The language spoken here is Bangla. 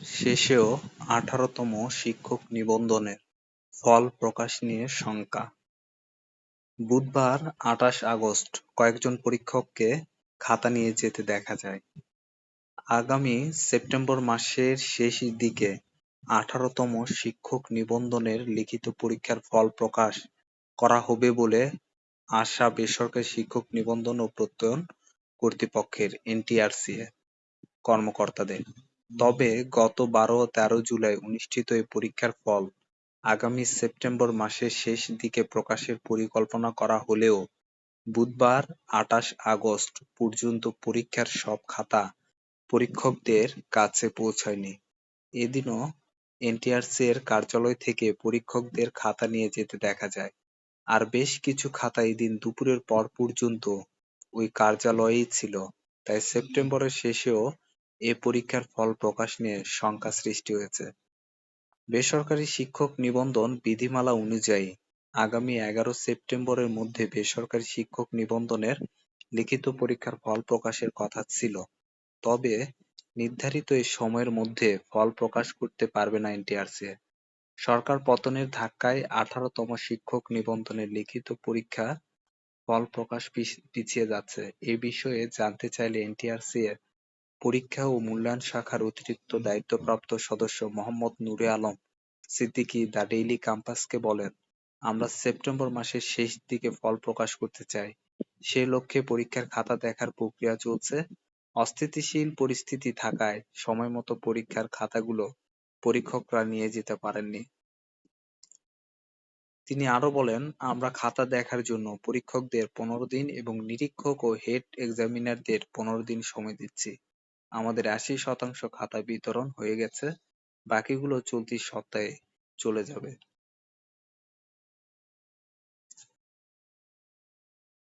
শেষেও আঠারোতম শিক্ষক নিবন্ধনের ফল প্রকাশ নিয়ে শঙ্কা। বুধবার আটাশ আগস্ট কয়েকজন পরীক্ষককে খাতা নিয়ে যেতে দেখা যায়। আগামী সেপ্টেম্বর মাসের শেষ দিকে আঠারোতম শিক্ষক নিবন্ধনের লিখিত পরীক্ষার ফল প্রকাশ করা হবে বলে আশা বেসরকারি শিক্ষক নিবন্ধন ও প্রত্যয়ন কর্তৃপক্ষের এনটিআরসি কর্মকর্তাদের। তবে গত বারো ও তেরো জুলাই অনুষ্ঠিত এই পরীক্ষার ফল আগামী সেপ্টেম্বর মাসের শেষ দিকে প্রকাশের পরিকল্পনা করা হলেও বুধবার আটাশ আগস্ট পর্যন্ত পরীক্ষার সব খাতা পরীক্ষকদের কাছে পৌঁছায়নি। এদিনও এনটিআরসি এর কার্যালয় থেকে পরীক্ষকদের খাতা নিয়ে যেতে দেখা যায়। আর বেশ কিছু খাতা এদিন দুপুরের পর পর্যন্ত ওই কার্যালয়েই ছিল। তাই সেপ্টেম্বরের শেষেও এ পরীক্ষার ফল প্রকাশ নিয়ে শঙ্কা সৃষ্টি হয়েছে। বেসরকারি শিক্ষক নিবন্ধন বিধিমালা অনুযায়ী আগামী এগারো সেপ্টেম্বরের মধ্যে বেসরকারি শিক্ষক নিবন্ধনের লিখিত পরীক্ষার ফল প্রকাশের কথা ছিল। তবে নির্ধারিত এই সময়ের মধ্যে ফল প্রকাশ করতে পারবে না এনটিআরসি। সরকার পতনের ধাক্কায় আঠারোতম শিক্ষক নিবন্ধনের লিখিত পরীক্ষা ফল প্রকাশ পিছিয়ে যাচ্ছে। এ বিষয়ে জানতে চাইলে এনটিআরসি এর পরীক্ষা ও মূল্যায়ন শাখার অতিরিক্ত দায়িত্বপ্রাপ্ত সদস্য মোহাম্মদ নূরে আলম সিদ্দিকী দ্য ডেইলি ক্যাম্পাসকে বলেন, আমরা সেপ্টেম্বর মাসের শেষ দিকে ফল প্রকাশ করতে চাই। সে লক্ষ্যে পরীক্ষার খাতা দেখার প্রক্রিয়া চলছে। অস্থিতিশীল পরিস্থিতি থাকায় সময়মতো পরীক্ষার খাতাগুলো পরীক্ষকরা নিয়ে যেতে পারেননি। তিনি আরও বলেন, আমরা খাতা দেখার জন্য পরীক্ষকদের পনেরো দিন এবং নিরীক্ষক ও হেড এক্সামিনারদের পনেরো দিন সময় দিচ্ছি। আমাদের আশি শতাংশ খাতা বিতরণ হয়ে গেছে, বাকিগুলো চলতি সপ্তাহে চলে যাবে।